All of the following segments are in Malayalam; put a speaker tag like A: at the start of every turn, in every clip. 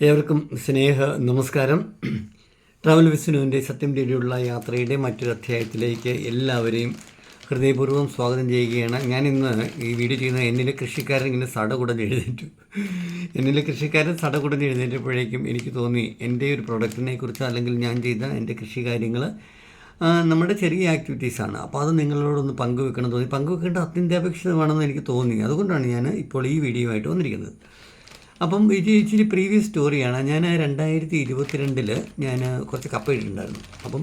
A: ഏവർക്കും സ്നേഹ നമസ്കാരം. ട്രാവൽ വിസ്നുവിന്റെ സത്യം തേടിയുള്ള യാത്രയുടെ മറ്റൊരു അധ്യായത്തിലേക്ക് എല്ലാവരെയും ഹൃദയപൂർവം സ്വാഗതം ചെയ്യുകയാണ്. ഞാൻ ഇന്ന് ഈ വീഡിയോ ചെയ്യുന്ന എന്നിലെ കൃഷിക്കാരൻ ഇങ്ങനെ സടകുടഞ്ഞ് എഴുന്നേറ്റു. എന്നിലെ കൃഷിക്കാരൻ സടകുടഞ്ഞ് എഴുന്നേറ്റപ്പോഴേക്കും എനിക്ക് തോന്നി എന്റെ ഒരു പ്രൊഡക്റ്റിനെ കുറിച്ച് അല്ലെങ്കിൽ ഞാൻ ചെയ്ത എന്റെ കൃഷി കാര്യങ്ങൾ നമ്മുടെ ചെറിയ ആക്ടിവിറ്റീസാണ് അപ്പോൾ അത് നിങ്ങളോടൊന്ന് പങ്കുവെക്കണം തോന്നി. പങ്കുവെക്കേണ്ട അത്യന്താപേക്ഷിതമാണെന്ന് എനിക്ക് തോന്നി. അതുകൊണ്ടാണ് ഞാൻ ഇപ്പോൾ ഈ വീഡിയോ ആയിട്ട് വന്നിരിക്കുന്നത്. അപ്പം ഇത് ഇച്ചിരി പ്രീവിയസ് സ്റ്റോറിയാണ് ഞാൻ രണ്ടായിരത്തി ഇരുപത്തിരണ്ടിൽ ഞാൻ കുറച്ച് കപ്പ ഇട്ടിട്ടുണ്ടായിരുന്നു. അപ്പം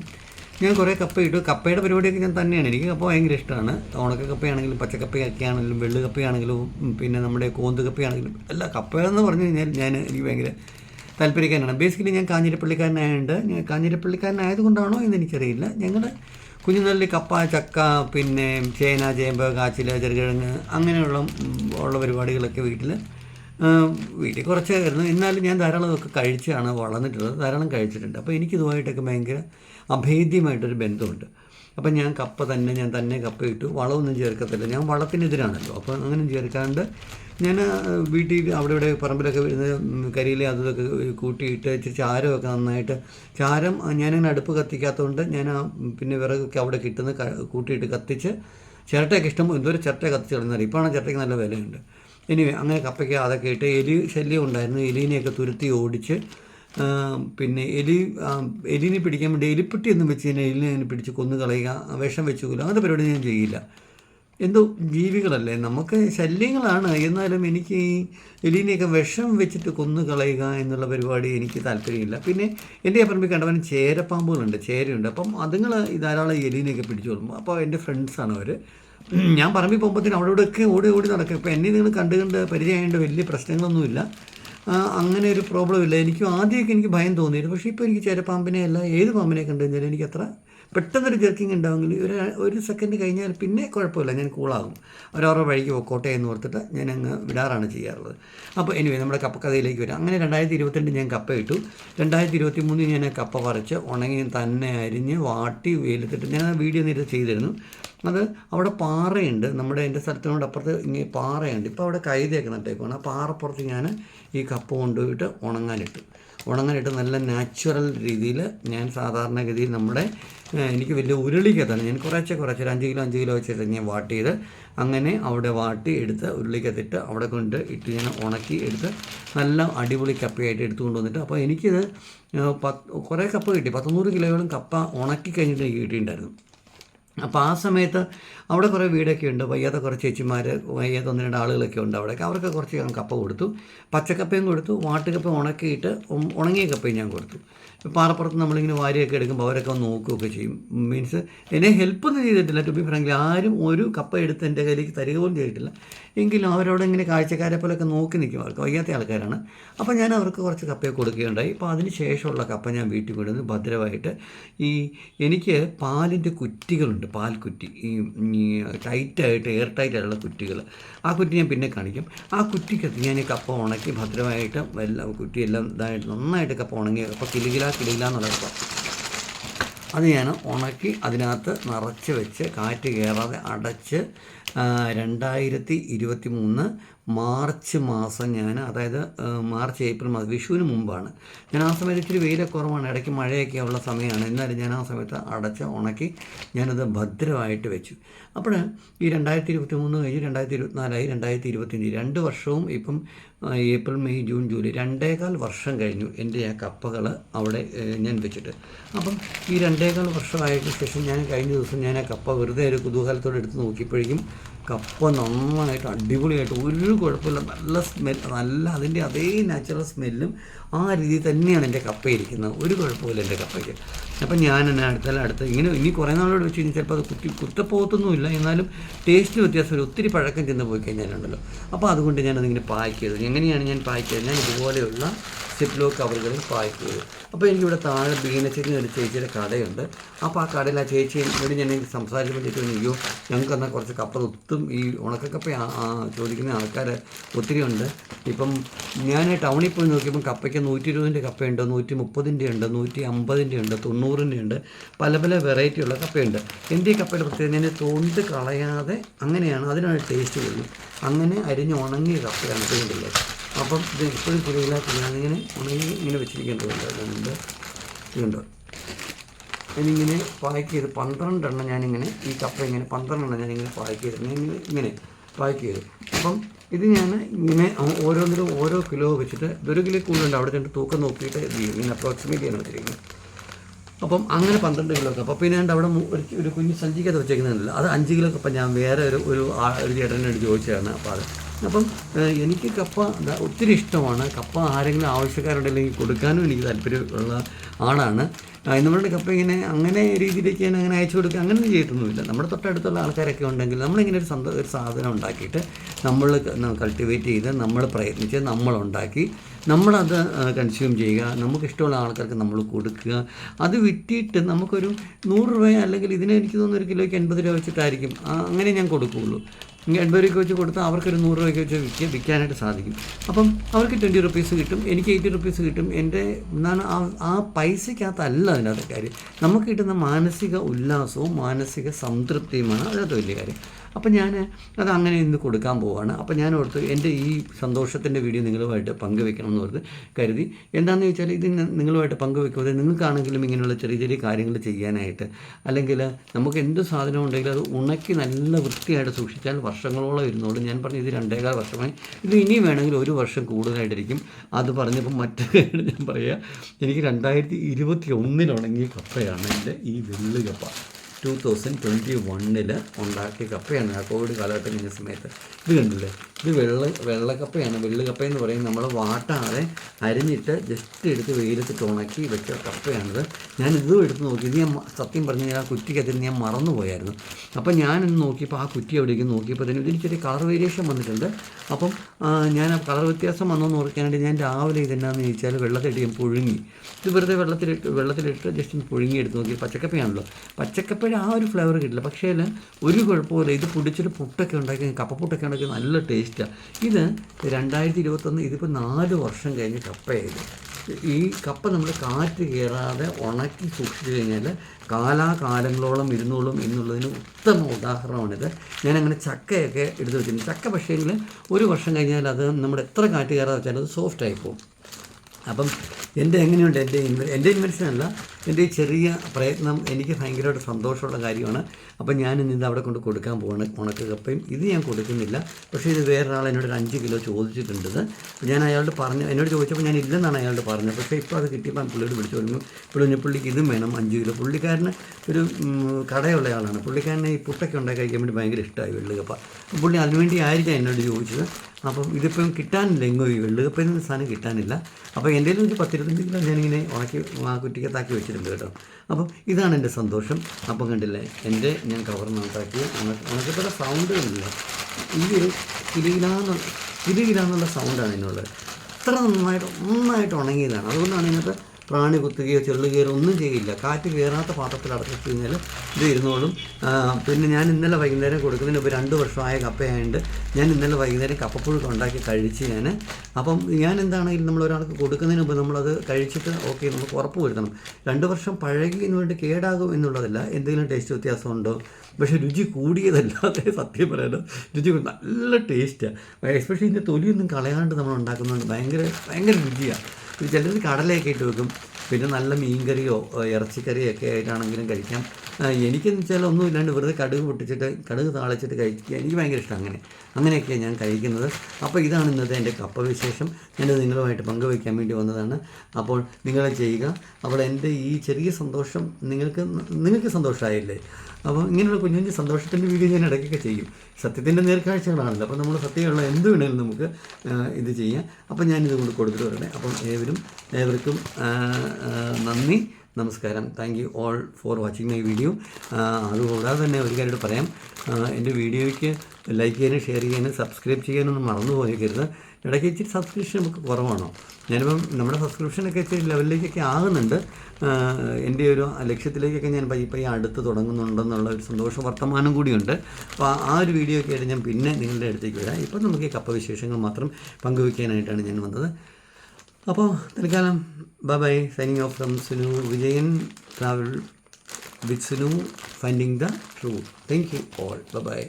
A: ഞാൻ കുറേ കപ്പ ഇട്ടു. കപ്പയുടെ പരിപാടിയൊക്കെ ഞാൻ തന്നെയാണ്. എനിക്ക് കപ്പ ഭയങ്കര ഇഷ്ടമാണ്. ഉണക്ക കപ്പയാണെങ്കിലും പച്ചക്കപ്പയൊക്കെ ആണെങ്കിലും വെള്ളുകപ്പയാണെങ്കിലും പിന്നെ നമ്മുടെ കോന്ത് കപ്പയാണെങ്കിലും എല്ലാ കപ്പയെന്ന് പറഞ്ഞു കഴിഞ്ഞാൽ ഞാൻ എനിക്ക് ഭയങ്കര താല്പര്യക്കാരനാണ്. ബേസിക്കലി ഞാൻ കാഞ്ഞിരപ്പള്ളിക്കാരനായതുകൊണ്ട് ഞാൻ കാഞ്ഞിരപ്പള്ളിക്കാരനായതുകൊണ്ടാണോ എന്ന് എനിക്കറിയില്ല. ഞങ്ങളുടെ കുഞ്ഞുനല്ലി കപ്പ ചക്ക പിന്നെ ചേന ചേമ്പ് കാച്ചിൽ ചെറുകിഴങ്ങ് അങ്ങനെയുള്ള ഉള്ള പരിപാടികളൊക്കെ വീട്ടിൽ വീട്ടിൽ കുറച്ചായിരുന്നു എന്നാലും ഞാൻ ധാരാളം ഇതൊക്കെ കഴിച്ചാണ് വളർന്നിട്ടുള്ളത്. ധാരാളം കഴിച്ചിട്ടുണ്ട്. അപ്പോൾ എനിക്കിതുമായിട്ടൊക്കെ ഭയങ്കര അഭേദ്യമായിട്ടൊരു ബന്ധമുണ്ട്. അപ്പം ഞാൻ കപ്പ തന്നെ ഞാൻ തന്നെ കപ്പ ഇട്ടു. വളമൊന്നും ചേർക്കത്തില്ല. ഞാൻ വളത്തിനെതിരാണല്ലോ. അപ്പോൾ അങ്ങനെ ചേർക്കാണ്ട് ഞാൻ വീട്ടിൽ അവിടെ ഇവിടെ പറമ്പിലൊക്കെ വരുന്ന കരിയിലെ അതൊക്കെ കൂട്ടിയിട്ട് ഇച്ചിരി ചാരമൊക്കെ നന്നായിട്ട് ചാരം ഞാനങ്ങനെ അടുപ്പ് കത്തിക്കാത്തതുകൊണ്ട് ഞാൻ ആ, പിന്നെ വിറകൊക്കെ അവിടെ കിട്ടുന്ന കൂട്ടിയിട്ട് കത്തിച്ച് ചിരട്ടയൊക്കെ ഇഷ്ടം എന്തോരം ചിരട്ട കത്തിച്ച് കളയുന്നത്. ഇപ്പോഴാണ് ചിരട്ടയ്ക്ക് നല്ല വിലയുണ്ട്? ഇനി അങ്ങനെ കപ്പയ്ക്ക് അതൊക്കെ ഇട്ട് എലി ശല്യം ഉണ്ടായിരുന്നു. എലീനെയൊക്കെ തുരുത്തി ഓടിച്ച് പിന്നെ എലി എലിനെ പിടിക്കാൻ വേണ്ടി എലിപ്പെട്ടി ഒന്നും വെച്ച് കഴിഞ്ഞാൽ എലിനെ പിടിച്ച് കൊന്നു കളയുക വിഷം വെച്ച് കൊല്ലുക അങ്ങനത്തെ പരിപാടി ഞാൻ ചെയ്യില്ല. എന്തോ ജീവികളല്ലേ? നമുക്ക് ശല്യങ്ങളാണ്. എന്നാലും എനിക്ക് ഈ എലീനെയൊക്കെ വിഷം വെച്ചിട്ട് കൊന്നു കളയുക എന്നുള്ള പരിപാടി എനിക്ക് താല്പര്യമില്ല. പിന്നെ എന്റെ പറമ്പിൽ കണ്ടവൻ ചേരപ്പാമ്പുകളുണ്ട് ചേരയുണ്ട്. അപ്പം അതുങ്ങൾ ധാരാളം എലീനെയൊക്കെ പിടിച്ചു കൊടുക്കും. അപ്പോൾ എന്റെ ഫ്രണ്ട്സാണ് അവർ ഞാൻ പറമ്പിൽ പോകുമ്പോഴത്തേനും അവിടെ ഇവിടെയൊക്കെ ഓടി ഓടി നടക്കും. ഇപ്പോൾ എന്നെ നിങ്ങൾ കണ്ട് കണ്ട് പരിചയമായതുകൊണ്ട് വലിയ പ്രശ്നങ്ങളൊന്നുമില്ല. അങ്ങനെ ഒരു പ്രോബ്ലം ഇല്ല. എനിക്ക് ആദ്യമൊക്കെ എനിക്ക് ഭയം തോന്നിയിരുന്നു. പക്ഷേ ഇപ്പോൾ എനിക്ക് ചേരപ്പാമ്പിനെ അല്ല ഏത് പാമ്പിനെ കണ്ടു കഴിഞ്ഞാലും എനിക്ക് അത്ര പെട്ടെന്നൊരു ജെർക്കിങ് ഉണ്ടാവുമെങ്കിൽ ഒരു ഒരു സെക്കൻഡ് കഴിഞ്ഞാൽ പിന്നെ കുഴപ്പമില്ല ഞാൻ കൂളാകും ഒരാറോ വഴിക്ക് പോക്കോട്ടെ എന്ന് ഓർത്തിട്ട് ഞാൻ അങ്ങ് വിടാറാണ് ചെയ്യാറുള്ളത്. അപ്പോൾ എനിവേ നമ്മുടെ കപ്പക്കഥയിലേക്ക് വരാം. അങ്ങനെ രണ്ടായിരത്തി ഇരുപത്തിരണ്ട് ഞാൻ കപ്പ ഇട്ടു. രണ്ടായിരത്തി ഇരുപത്തി മൂന്നിൽ ഞാൻ കപ്പ പറിച്ച് ഉണങ്ങി തന്നെ അരിഞ്ഞ് വാട്ടി വെയിലത്തിട്ട് ഞാൻ ആ വീഡിയോ നേരത്തെ ചെയ്തിരുന്നു. അത് അവിടെ പാറയുണ്ട്. നമ്മുടെ എന്റെ സ്ഥലത്തിനോട് അപ്പുറത്ത് ഇങ്ങനെ പാറയുണ്ട്. ഇപ്പോൾ അവിടെ കൈതയൊക്കെ ടൈപ്പാണ് ആ പാറപ്പുറത്ത് ഞാൻ ഈ കപ്പ കൊണ്ടുപോയിട്ട് ഉണങ്ങാനിട്ടു. ഉണങ്ങാനിട്ട് നല്ല നാച്ചുറൽ രീതിയിൽ ഞാൻ സാധാരണഗതിയിൽ നമ്മുടെ എനിക്ക് വലിയ ഉരുളിക്കത്താണ് ഞാൻ കുറേശ്ശെ കുറച്ച് ഒരു അഞ്ച് കിലോ അഞ്ച് കിലോ വെച്ചിട്ട് ഞാൻ വാട്ട് ചെയ്ത് അങ്ങനെ അവിടെ വാട്ടി എടുത്ത് ഉരുളിക്കത്തിട്ട് അവിടെ കൊണ്ട് ഇട്ട് ഞാൻ ഉണക്കി എടുത്ത് നല്ല അടിപൊളി കപ്പയായിട്ട് എടുത്തുകൊണ്ട് വന്നിട്ട് അപ്പോൾ എനിക്കിത് പത്ത് കുറേ കപ്പ കിട്ടി. പത്തുനൂറ് കിലോയോളം കപ്പ ഉണക്കി കഴിഞ്ഞിട്ട് എനിക്ക് കിട്ടിയിട്ടുണ്ടായിരുന്നു. അപ്പോൾ ആ സമയത്ത് അവിടെ കുറേ വീടൊക്കെ ഉണ്ട്. വയ്യാത്ത കുറച്ച് ചേച്ചിമാർ വയ്യാത്ത ഒന്ന് രണ്ട് ആളുകളൊക്കെ ഉണ്ട് അവിടെയൊക്കെ. അവർക്ക് കുറച്ച് ഞാൻ കപ്പ കൊടുത്തു. പച്ചക്കപ്പയും കൊടുത്തു. വാട്ടുകപ്പ ഉണക്കിയിട്ട് ഉണങ്ങിയ കപ്പയും ഞാൻ കൊടുത്തു. പാറപ്പുറത്ത് നമ്മളിങ്ങനെ വാരിയൊക്കെ എടുക്കുമ്പോൾ അവരൊക്കെ നോക്കുകയൊക്കെ ചെയ്യും. മീൻസ് എന്നെ ഹെൽപ്പ് ഒന്നും ചെയ്തിട്ടില്ല. ടു ബി ഫ്രാങ്കിൽ ആരും ഒരു കപ്പ എടുത്ത് എന്റെ കയ്യിലേക്ക് തരിക പോലും ചെയ്തിട്ടില്ല. എങ്കിലും അവരോട് ഇങ്ങനെ കാഴ്ചക്കാരെ പോലെയൊക്കെ നോക്കി നിൽക്കും. അവർക്ക് വയ്യാത്ത ആൾക്കാരാണ്. അപ്പോൾ ഞാൻ അവർക്ക് കുറച്ച് കപ്പയൊക്കെ കൊടുക്കുകയുണ്ടായി. അപ്പോൾ അതിന് ശേഷമുള്ള കപ്പ ഞാൻ വീട്ടിൽ കൊണ്ടുവന്ന് ഭദ്രമായിട്ട് ഈ എനിക്ക് പാലിന്റെ കുറ്റികളുണ്ട്. പാൽക്കുറ്റി. ഈ ടൈറ്റായിട്ട് എയർ ടൈറ്റായിട്ടുള്ള കുറ്റികൾ ആ കുറ്റി ഞാൻ പിന്നെ കാണിക്കും. ആ കുറ്റിക്കകത്ത് ഞാൻ ഈ കപ്പ ഉണക്കി ഭദ്രമായിട്ട് എല്ലാം കുറ്റിയെല്ലാം ഇതായിട്ട് നന്നായിട്ട് കപ്പ ഉണങ്ങി കപ്പ കിലുകില കിലുകില എന്നുള്ളത് അത് ഞാൻ ഉണക്കി അതിനകത്ത് നിറച്ച് വെച്ച് കാറ്റ് കയറാതെ അടച്ച് രണ്ടായിരത്തി ഇരുപത്തി മൂന്ന് മാർച്ച് മാസം ഞാൻ അതായത് മാർച്ച് ഏപ്രിൽ മാസം വിഷുവിന് മുമ്പാണ്. ഞാൻ ആ സമയത്ത് ഇച്ചിരി വെയിലൊക്കെ കുറവാണ്. ഇടയ്ക്ക് മഴയൊക്കെ ഉള്ള സമയമാണ്. എന്നാലും ഞാൻ ആ സമയത്ത് അടച്ച് ഉണക്കി ഞാനത് ഭദ്രമായിട്ട് വെച്ചു. അപ്പോൾ ഈ രണ്ടായിരത്തി ഇരുപത്തി മൂന്ന് കഴിഞ്ഞ് രണ്ടായിരത്തി ഇരുപത്തിനാലായി രണ്ടായിരത്തി ഇരുപത്തിയഞ്ച് രണ്ട് വർഷവും ഇപ്പം ഏപ്രിൽ മെയ് ജൂൺ ജൂലൈ രണ്ടേകാൽ വർഷം കഴിഞ്ഞു എന്റെ ആ കപ്പകൾ അവിടെ ഞാൻ വെച്ചിട്ട്. അപ്പം ഈ രണ്ടേകാൽ വർഷമായതിനു ശേഷം ഞാൻ കഴിഞ്ഞ ദിവസം ഞാൻ ആ കപ്പ വെറുതെ ഒരു കുതൂഹലത്തോടെ എടുത്ത് നോക്കിയപ്പോഴേക്കും കപ്പ നന്നായിട്ട് അടിപൊളിയായിട്ട് ഒരു കുഴപ്പമില്ല. നല്ല സ്മെൽ നല്ല അതിന്റെ അതേ നാച്ചുറൽ സ്മെല്ലും ആ രീതിയിൽ തന്നെയാണ് എന്റെ കപ്പ ഇരിക്കുന്നത്. ഒരു കുഴപ്പമില്ല എന്റെ കപ്പയ്ക്ക്. അപ്പം ഞാൻ എന്നെ അടുത്തല്ല അടുത്ത് ഇങ്ങനെ ഇനി കുറേ നാളോട് വെച്ച് കഴിഞ്ഞാൽ ചിലപ്പോൾ അത് കുത്തി കുത്തപ്പോകത്തൊന്നുമില്ല എന്നാലും ടേസ്റ്റ് വ്യത്യാസം ഒരു ഒത്തിരി പഴക്കം ചെന്ന് പോയി കഴിഞ്ഞാലുണ്ടല്ലോ അപ്പോൾ അതുകൊണ്ട് ഞാനതിങ്ങനെ പായ്ക്ക് ചെയ്തു എങ്ങനെയാണ് ഞാൻ പായ്ക്ക് ചെയ്തത് ഞാൻ ഇതുപോലെയുള്ള സിപ്ലോ കവറുകളിൽ പായ്ക്ക് ചെയ്തു അപ്പോൾ എനിക്കിവിടെ താഴെ ബീനച്ചേരി ഒരു ചേച്ചിയുടെ കടയുണ്ട്. അപ്പോൾ ആ കടയിൽ ആ ചേച്ചിയോട് ഞാൻ എനിക്ക് സംസാരിച്ചപ്പോൾ ചേച്ചി അയ്യോ ഞങ്ങൾക്ക് എന്നാൽ കുറച്ച് കപ്പ ഒത്തും ഈ ഉണക്കക്കപ്പ ചോദിക്കുന്ന ആൾക്കാർ ഒത്തിരി ഉണ്ട്. ഇപ്പം ഞാൻ ടൗണിൽ പോയി നോക്കിയപ്പോൾ കപ്പയ്ക്ക് നൂറ്റി ഇരുപതിന്റെ കപ്പയുണ്ട് നൂറ്റി മുപ്പതിന്റെ ഉണ്ട് നൂറ്റി അമ്പതിന്റെ ഉണ്ട് തൊണ്ണൂറിന്റെ ഉണ്ട്. പല പല വെറൈറ്റിയുള്ള കപ്പയുണ്ട്. എന്റെ ഈ കപ്പയുടെ പ്രത്യേകത? ഞാൻ തൊണ്ട് കളയാതെ അങ്ങനെയാണ് അതിനാണ് ടേസ്റ്റ് വരുന്നത്. അങ്ങനെ അരിഞ്ഞ് ഉണങ്ങിയ കപ്പയാണ് ഇതിന്റെ അപ്പം ഇത് എപ്പോഴും കുഴിയിലാക്കി ഞാനിങ്ങനെ ഉണങ്ങി ഇങ്ങനെ വെച്ചിരിക്കേണ്ടതുണ്ട് ഇതുണ്ട്? ഞാനിങ്ങനെ പാക്ക് ചെയ്ത് പന്ത്രണ്ടെണ്ണം ഞാനിങ്ങനെ ഈ കപ്പ ഇങ്ങനെ പന്ത്രണ്ടെണ്ണം ഞാനിങ്ങനെ പാക്ക് ചെയ്ത് ഇങ്ങനെ ഇങ്ങനെ പാക്ക് ചെയ്തു അപ്പം ഇത് ഞാൻ ഇങ്ങനെ ഓരോന്നിലും ഓരോ കിലോ വെച്ചിട്ട് ഇതൊരു കിലോ കൂടുതലുണ്ട്. അവിടെ ചെന്ന് തൂക്കം നോക്കിയിട്ട് ഇത് ചെയ്യും ഇങ്ങനെ അപ്രോക്സിമേറ്റ് ചെയ്യാൻ വെച്ചിരിക്കുന്നത്. അപ്പം അങ്ങനെ പന്ത്രണ്ട് കിലോ കപ്പ പിന്നെ ഞാൻ അവിടെ ഒരു കുഞ്ഞ് സഞ്ചിക്കകത്ത് വെച്ചേക്കുന്നില്ല അത് അഞ്ച് കിലോ കപ്പ ഞാൻ വേറെ ഒരു ഒരു ചേട്ടനോട് ചോദിച്ചതാണ്. അപ്പോൾ അത് അപ്പം എനിക്ക് കപ്പ ഒത്തിരി ഇഷ്ടമാണ്. കപ്പ ആരെങ്കിലും ആവശ്യക്കാരുണ്ടെങ്കിൽ കൊടുക്കാനും എനിക്ക് താല്പര്യമുള്ള ആളാണ്. നമ്മളുടെ കപ്പ ഇങ്ങനെ അങ്ങനെ രീതിയിലേക്ക് ഞാൻ അങ്ങനെ അയച്ചു കൊടുക്കുക അങ്ങനെ ചെയ്തിട്ടൊന്നുമില്ല. നമ്മുടെ തൊട്ടടുത്തുള്ള ആൾക്കാരൊക്കെ ഉണ്ടെങ്കിൽ നമ്മളിങ്ങനെ ഒരു സന്ത ഒരു സാധനം ഉണ്ടാക്കിയിട്ട് നമ്മൾ കൾട്ടിവേറ്റ് ചെയ്ത് നമ്മൾ പ്രയത്നിച്ച് നമ്മളുണ്ടാക്കി നമ്മളത് കൺസ്യൂം ചെയ്യുക. നമുക്ക് ഇഷ്ടമുള്ള ആൾക്കാർക്ക് നമ്മൾ കൊടുക്കുക. അത് വിറ്റിട്ട് നമുക്കൊരു നൂറ് രൂപ അല്ലെങ്കിൽ ഇതിനെ എനിക്ക് തോന്നുന്നു ഒരു കിലോയ്ക്ക് എൺപത് രൂപ വെച്ചിട്ടായിരിക്കും. അങ്ങനെ ഞാൻ കൊടുക്കുകയുള്ളൂ. എൺപത് രൂപയ്ക്ക് വെച്ച് കൊടുത്താൽ അവർക്കൊരു നൂറ് രൂപയ്ക്ക് വെച്ച് വിൽക്കുക വിൽക്കാനായിട്ട് സാധിക്കും. അപ്പം അവർക്ക് ട്വന്റി റുപ്പീസ് കിട്ടും എനിക്ക് എയ്റ്റി റുപ്പീസ് കിട്ടും. എന്റെ എന്നാണ് ആ ആ പൈസയ്ക്കകത്തല്ല അതിനകത്ത് കാര്യം. നമുക്ക് കിട്ടുന്ന മാനസിക ഉല്ലാസവും മാനസിക സംതൃപ്തിയുമാണ് അതിനകത്ത് വലിയ കാര്യം. അപ്പം ഞാൻ അത് അങ്ങനെ ഇന്ന് കൊടുക്കാൻ പോവാണ്. അപ്പം ഞാൻ ഓർത്ത് എന്റെ ഈ സന്തോഷത്തിന്റെ വീഡിയോ നിങ്ങളുമായിട്ട് പങ്കുവെക്കണം എന്ന് ഓർത്ത് കരുതി. എന്താണെന്ന് ചോദിച്ചാൽ ഇത് നിങ്ങളുമായിട്ട് പങ്കുവെക്കുമ്പോൾ നിങ്ങൾക്കാണെങ്കിലും ഇങ്ങനെയുള്ള ചെറിയ ചെറിയ കാര്യങ്ങൾ ചെയ്യാനായിട്ട് അല്ലെങ്കിൽ നമുക്ക് എന്ത് സാധനം ഉണ്ടെങ്കിലും അത് ഉണക്കി നല്ല വൃത്തിയായിട്ട് സൂക്ഷിച്ചാൽ വർഷങ്ങളോളം ഇരുന്നോളും. ഞാൻ പറഞ്ഞു ഇത് രണ്ടേകാൽ വർഷമായി. ഇത് ഇനിയും വേണമെങ്കിൽ ഒരു വർഷം കൂടുതലായിട്ടിരിക്കും. അത് പറഞ്ഞപ്പോൾ മറ്റു ഞാൻ പറയുക എനിക്ക് രണ്ടായിരത്തി ഇരുപത്തി ഒന്നിൽ ഉണങ്ങിയ കപ്പയാണ് എന്റെ ഈ വെള്ളി കപ്പ. ടു തൗസൻഡ് ട്വന്റി വണ്ണിൽ ഉണ്ടാക്കിയ കപ്പയാണ്. ആ കോവിഡ് കാലഘട്ടം കഴിഞ്ഞ സമയത്ത്. ഇത് കണ്ടില്ലേ? ഇത് വെള്ള വെള്ളക്കപ്പയാണ് വെള്ളുകപ്പ എന്ന് പറയും നമ്മൾ വാട്ടാതെ അരിഞ്ഞിട്ട് ജസ്റ്റ് എടുത്ത് വെയിലത്തിട്ട് ഉണക്കി വെച്ച കപ്പയാണിത്. ഞാൻ ഇതും എടുത്ത് നോക്കി. ഇത് ഞാൻ സത്യം പറഞ്ഞു ഞാൻ ആ കുറ്റിക്കകത്തിൽ ഞാൻ മറന്നു പോയായിരുന്നു. അപ്പം ഞാനിന്ന് നോക്കിയപ്പോൾ ആ കുറ്റി എവിടേക്ക് നോക്കിയപ്പോൾ തന്നെ ഇതിന് ചെറിയ കളർ വേരിയേഷൻ വന്നിട്ടുണ്ട്. അപ്പം ഞാൻ ആ കളർ വ്യത്യാസം വന്നോന്ന് ഓർക്കാനായിട്ട് ഞാൻ രാവിലെ ഇതെന്നാന്ന് ചോദിച്ചാൽ വെള്ളത്തിലിട്ട് ഞാൻ പുഴുങ്ങി. ഇത് വെറുതെ വെള്ളത്തിലിട്ട് വെള്ളത്തിലിട്ട് ജസ്റ്റ് പുഴുങ്ങി എടുത്ത് നോക്കി. പച്ചക്കപ്പയാണല്ലോ. പച്ചക്കപ്പയുടെ ആ ഒരു ഫ്ലേവർ കിട്ടില്ല. പക്ഷേ ഒരു കുഴപ്പമില്ല ഇത് പൊടിച്ചൊരു പുട്ടൊക്കെ ഉണ്ടാക്കി കപ്പപ്പുട്ടൊക്കെ ഉണ്ടാക്കി നല്ല ടേസ്റ്റാണ് ഇത് രണ്ടായിരത്തി ഇരുപത്തൊന്ന് ഇതിപ്പോൾ നാല് വർഷം കഴിഞ്ഞ് കപ്പയായത്. ഈ കപ്പ നമ്മൾ കാറ്റ് കയറാതെ ഉണക്കി സൂക്ഷിച്ചു കഴിഞ്ഞാൽ കാലാകാലങ്ങളോളം ഇരുന്നോളും എന്നുള്ളതിന് ഉത്തമ ഉദാഹരണമാണിത്. ഞാനങ്ങനെ ചക്കയൊക്കെ എടുത്ത് വെച്ചിട്ടുണ്ട്. ചക്ക പക്ഷേങ്കിൽ ഒരു വർഷം കഴിഞ്ഞാൽ അത് നമ്മൾ എത്ര കാറ്റ് കയറാതെ വെച്ചാൽ അത് സോഫ്റ്റ് പോകും അപ്പം എന്റെ എങ്ങനെയുണ്ട് എന്റെ ഇൻവെ എന്റെ ഇൻവെൻഷൻ അല്ല എന്റെ ഈ ചെറിയ പ്രയത്നം എനിക്ക് ഭയങ്കരമായിട്ട് സന്തോഷമുള്ള കാര്യമാണ്. അപ്പം ഞാൻ ഇത് അവിടെ കൊണ്ട് കൊടുക്കാൻ പോവാണ് ഉണക്ക കപ്പയും. ഇത് ഞാൻ കൊടുക്കുന്നില്ല. പക്ഷേ ഇത് വേറൊരാൾ എന്നോട് ഒരു അഞ്ച് കിലോ ചോദിച്ചിട്ടുണ്ട്. ഞാൻ അയാളോട് പറഞ്ഞു എന്നോട് ചോദിച്ചപ്പോൾ ഞാൻ ഇല്ലെന്നാണ് അയാളോട് പറഞ്ഞത്. പക്ഷേ ഇപ്പോൾ അത് കിട്ടിയപ്പോൾ പുള്ളിയോട് വിളിച്ചു പറഞ്ഞു പുള്ളി പുള്ളിക്ക് ഇതും വേണം അഞ്ച് കിലോ. പുള്ളിക്കാരന് ഒരു കടയുള്ള ആളാണ്. പുള്ളിക്കാരനെ ഈ പുട്ടൊക്കെ ഉണ്ടാക്കി കഴിക്കാൻ വേണ്ടി ഭയങ്കര ഇഷ്ടമായി വെള്ളുകപ്പ. പുള്ളി അതിനുവേണ്ടി ആയിരിക്കാം എന്നോട് ചോദിച്ചത്. അപ്പം ഇതിപ്പം കിട്ടാനില്ല എങ്ങോ ഈ വെള്ളുകപ്പയിൽ നിന്ന് സാധനം കിട്ടാനില്ല. അപ്പോൾ എന്റെ ഒരു പത്തിരുപത്തഞ്ച് കിലോ ഞാനിങ്ങനെ ഉണക്കി കുറ്റിക്കത്താക്കി വെച്ചിട്ടുണ്ട് കേട്ടോ. അപ്പം ഇതാണ് എന്റെ സന്തോഷം. അപ്പം കണ്ടില്ലേ എന്റെ ഞാൻ കവർ നന്നാക്കി ഉണക്കത്തോടെ സൗണ്ട് കണ്ടില്ലേ? ഈ ഒരു കിലികിലാന്ന് കിലികിലാന്നുള്ള സൗണ്ടാണ് ഇതിനുള്ളത് അത്ര നന്നായിട്ട് നന്നായിട്ട് ഉണങ്ങിയതാണ്. അതുകൊണ്ടാണ് ഇതിനകത്ത് പ്രാണി കുത്തുകയോ ചെള്ളുകയോ ഒന്നും ചെയ്യില്ല. കാറ്റ് കയറാത്ത പാത്രത്തിൽ അടച്ചു വെച്ച് കഴിഞ്ഞാൽ ഇത് ഇരുന്നോളും. പിന്നെ ഞാൻ ഇന്നലെ വൈകുന്നേരം കൊടുക്കുന്നതിന് ഇപ്പോൾ രണ്ട് വർഷമായ കപ്പയായതുകൊണ്ട് ഞാൻ ഇന്നലെ വൈകുന്നേരം കപ്പപ്പുഴുക്ക് ഉണ്ടാക്കി കഴിച്ച് ഞാൻ. അപ്പം ഞാൻ എന്താണെങ്കിലും നമ്മൾ ഒരാൾക്ക് കൊടുക്കുന്നതിന് മുമ്പ് നമ്മളത് കഴിച്ചിട്ട് ഓക്കെ നമുക്ക് ഉറപ്പ് വരുത്തണം. രണ്ട് വർഷം പഴകി എന്ന് വേണ്ടി കേടാകും എന്നുള്ളതല്ല എന്തെങ്കിലും ടേസ്റ്റ് വ്യത്യാസമുണ്ടോ? പക്ഷെ രുചി കൂടിയതല്ലാതെ സത്യം പറയാനോ രുചി നല്ല ടേസ്റ്റാണ് എസ്പെഷ്യലി ഇതിന്റെ തൊലിയൊന്നും കളയാണ്ട് നമ്മൾ ഉണ്ടാക്കുന്നുണ്ട് ഭയങ്കര ഭയങ്കര രുചിയാണ് ഇത് ചിലർ കടലയൊക്കെ ഇട്ട് വെക്കും. പിന്നെ നല്ല മീൻകറിയോ ഇറച്ചിക്കറിയോ ഒക്കെ ആയിട്ടാണെങ്കിലും കഴിക്കാം. എനിക്കെന്ന് വെച്ചാൽ ഒന്നും ഇല്ലാണ്ട് വെറുതെ കടുക് പൊട്ടിച്ചിട്ട് കടുക് താളിച്ചിട്ട് കഴിക്കുക എനിക്ക് ഭയങ്കര ഇഷ്ടം അങ്ങനെ. അങ്ങനെയൊക്കെയാണ് ഞാൻ കഴിക്കുന്നത്. അപ്പോൾ ഇതാണ് ഇന്നത്തെ എന്റെ കപ്പ വിശേഷം. ഞാനത് നിങ്ങളുമായിട്ട് പങ്കുവയ്ക്കാൻ വേണ്ടി വന്നതാണ്. അപ്പോൾ നിങ്ങൾ ചെയ്യുക. അപ്പോൾ എന്റെ ഈ ചെറിയ സന്തോഷം നിങ്ങൾക്ക് നിങ്ങൾക്ക് സന്തോഷമായില്ലേ? അപ്പോൾ ഇങ്ങനെയുള്ള കുഞ്ഞു കുഞ്ഞു സന്തോഷത്തിന്റെ വീഡിയോ ഞാൻ ഇടയ്ക്കൊക്കെ ചെയ്യും. സത്യത്തിന്റെ നേർക്കാഴ്ചകളാണല്ലോ. അപ്പോൾ നമ്മൾ സത്യമുള്ള എന്ത് വേണമെങ്കിലും നമുക്ക് ഇത് ചെയ്യാം. അപ്പോൾ ഞാനിത് കൊണ്ട് കൊടുത്തിട്ട് വരട്ടെ. അപ്പം ഏവരും ഏവർക്കും നന്ദി. നമസ്കാരം. Thank you all for watching my video അതുകൂടാതെ തന്നെ ഒരു കാര്യമായിട്ട് പറയാം. എന്റെ വീഡിയോയ്ക്ക് ലൈക്ക് ചെയ്യാനും ഷെയർ ചെയ്യാനും സബ്സ്ക്രൈബ് ചെയ്യാനൊന്നും മറന്നു പോയേക്കരുത് ഇടയ്ക്ക് ഇച്ചിരി സബ്സ്ക്രിപ്ഷൻ നമുക്ക് കുറവാണോ? ഞാനിപ്പം നമ്മുടെ സബ്സ്ക്രിപ്ഷനൊക്കെ ഇച്ചിരി ലെവലിലേക്കൊക്കെ ആകുന്നുണ്ട്. എന്റെ ഒരു ലക്ഷ്യത്തിലേക്കൊക്കെ ഞാൻ പയ്യെ പയ്യെ അടുത്ത് തുടങ്ങുന്നുണ്ടെന്നുള്ള ഒരു സന്തോഷ വർത്തമാനം കൂടിയുണ്ട്. അപ്പോൾ ആ ഒരു വീഡിയോ ഒക്കെ ആയിട്ട് ഞാൻ പിന്നെ നിങ്ങളുടെ അടുത്തേക്ക് വരാം. ഇപ്പം നമുക്ക് ഈ കപ്പ വിശേഷങ്ങൾ മാത്രം പങ്കുവയ്ക്കാനായിട്ടാണ് ഞാൻ വന്നത്. അപ്പോൾ തൽക്കാലം bye bye signing off from Sunu Vijayan travel with Sunu finding the true thank you all bye